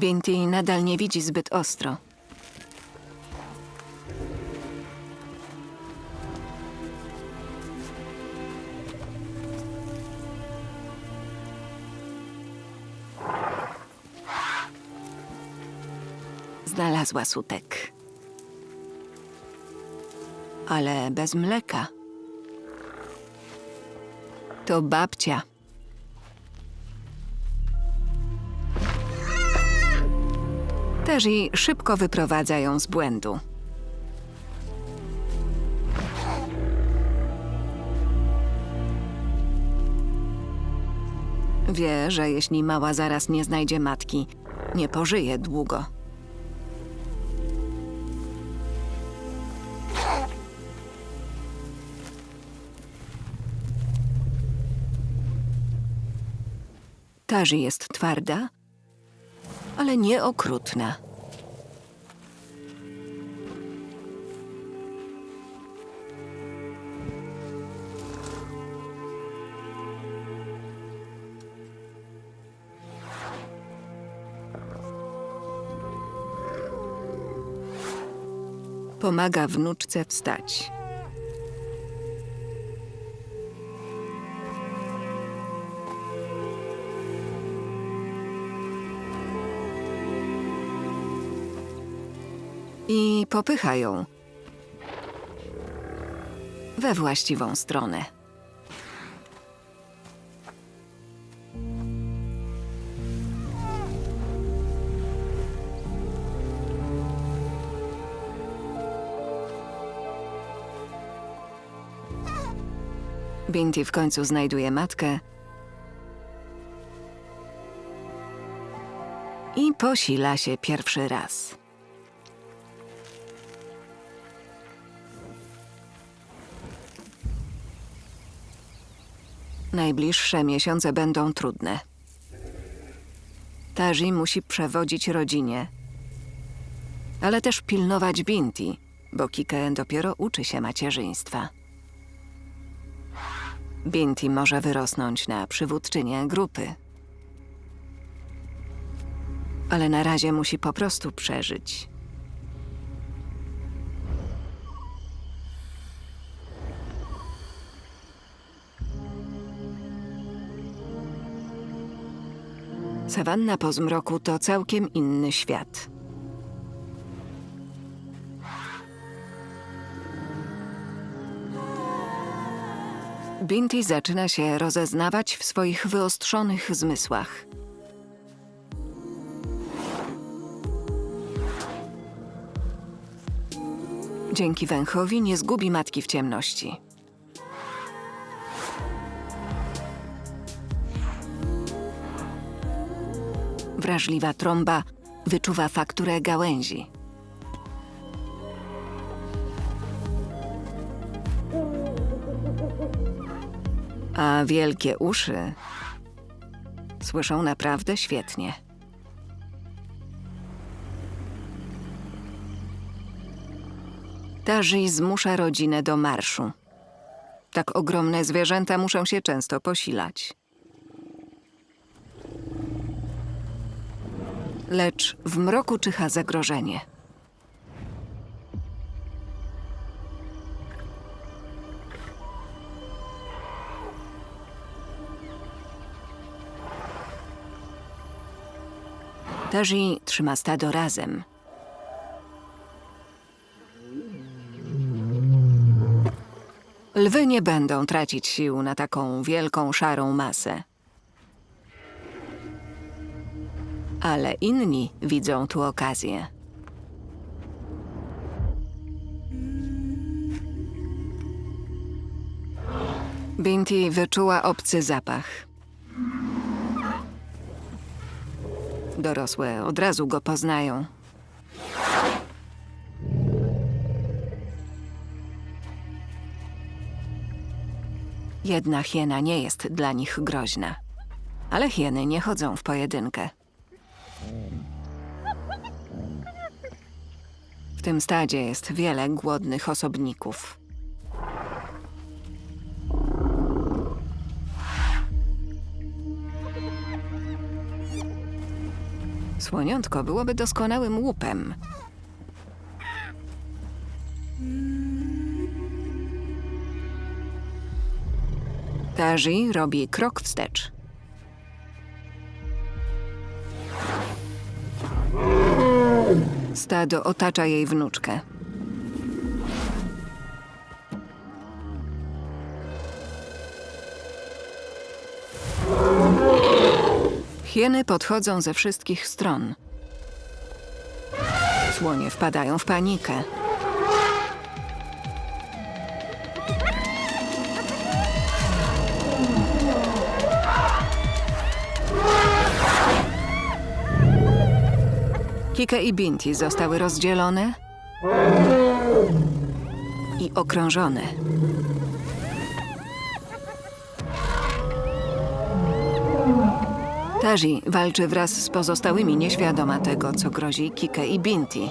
Binti nadal nie widzi zbyt ostro. Znalazła sutek. Ale bez mleka. To babcia. I szybko wyprowadza ją z błędu. Wie, że jeśli mała zaraz nie znajdzie matki, nie pożyje długo. Tarzy jest twarda, ale nie okrutna. Pomaga wnuczce wstać. I popycha ją we właściwą stronę. Binti w końcu znajduje matkę i posila się pierwszy raz. Najbliższe miesiące będą trudne. Taji musi przewodzić rodzinie, ale też pilnować Binti, bo Kike dopiero uczy się macierzyństwa. Binti może wyrosnąć na przywódczynię grupy. Ale na razie musi po prostu przeżyć. Sawanna po zmroku to całkiem inny świat. Binti zaczyna się rozeznawać w swoich wyostrzonych zmysłach. Dzięki węchowi nie zgubi matki w ciemności. Wrażliwa trąba wyczuwa fakturę gałęzi. A wielkie uszy słyszą naprawdę świetnie. Tarzy zmusza rodzinę do marszu. Tak ogromne zwierzęta muszą się często posilać. Lecz w mroku czyha zagrożenie. Taji trzyma stado razem. Lwy nie będą tracić sił na taką wielką, szarą masę. Ale inni widzą tu okazję. Binti wyczuła obcy zapach. Dorosłe od razu go poznają. Jedna hiena nie jest dla nich groźna, ale hieny nie chodzą w pojedynkę. W tym stadzie jest wiele głodnych osobników. Słoniątko byłoby doskonałym łupem. Tazi robi krok wstecz. Stado otacza jej wnuczkę. Hieny podchodzą ze wszystkich stron. Słonie wpadają w panikę. Kike i Binti zostały rozdzielone i okrążone. Tazi walczy wraz z pozostałymi nieświadoma tego, co grozi Kike i Binti.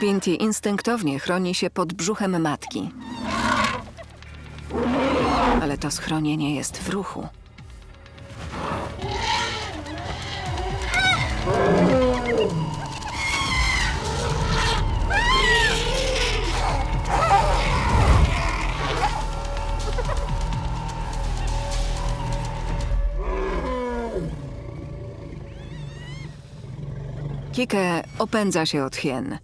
Binti instynktownie chroni się pod brzuchem matki. To schronienie jest w ruchu. Kike opędza się od hien.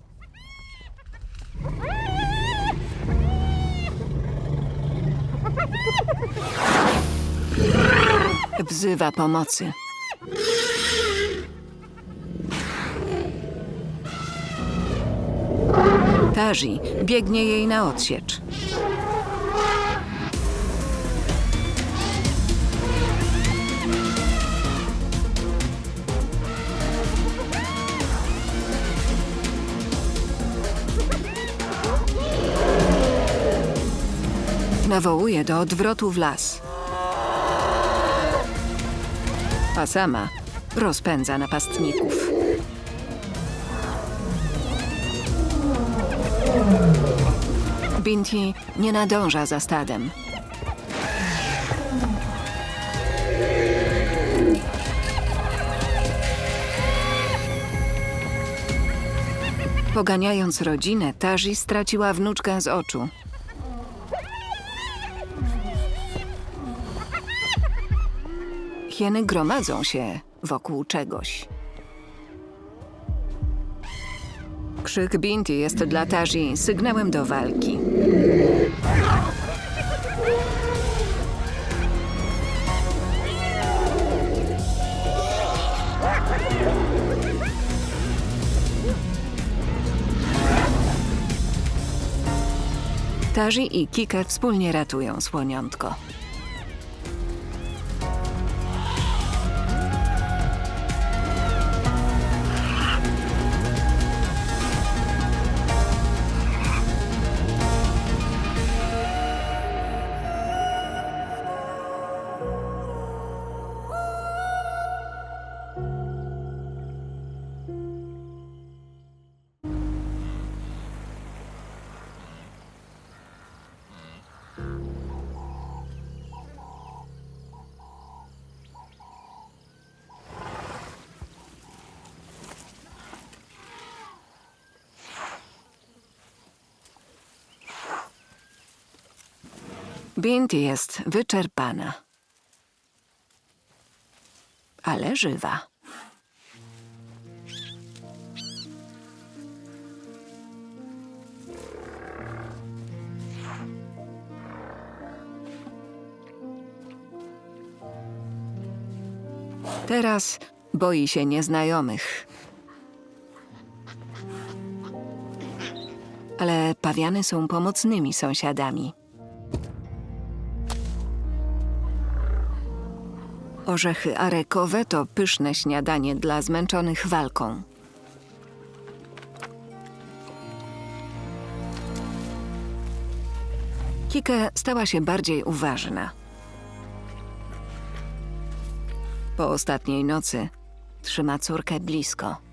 Wzywa pomocy. Tazi biegnie jej na odsiecz. Nawołuje do odwrotu w las. A sama rozpędza napastników. Binti nie nadąża za stadem. Poganiając rodzinę, Tazi straciła wnuczkę z oczu. Hieny gromadzą się wokół czegoś. Krzyk Binti jest dla Tazi sygnałem do walki. Tazi i Kike wspólnie ratują słoniątko. Binti jest wyczerpana, ale żywa. Teraz boi się nieznajomych. Ale pawiany są pomocnymi sąsiadami. Orzechy arekowe to pyszne śniadanie dla zmęczonych walką. Kike stała się bardziej uważna. Po ostatniej nocy trzyma córkę blisko.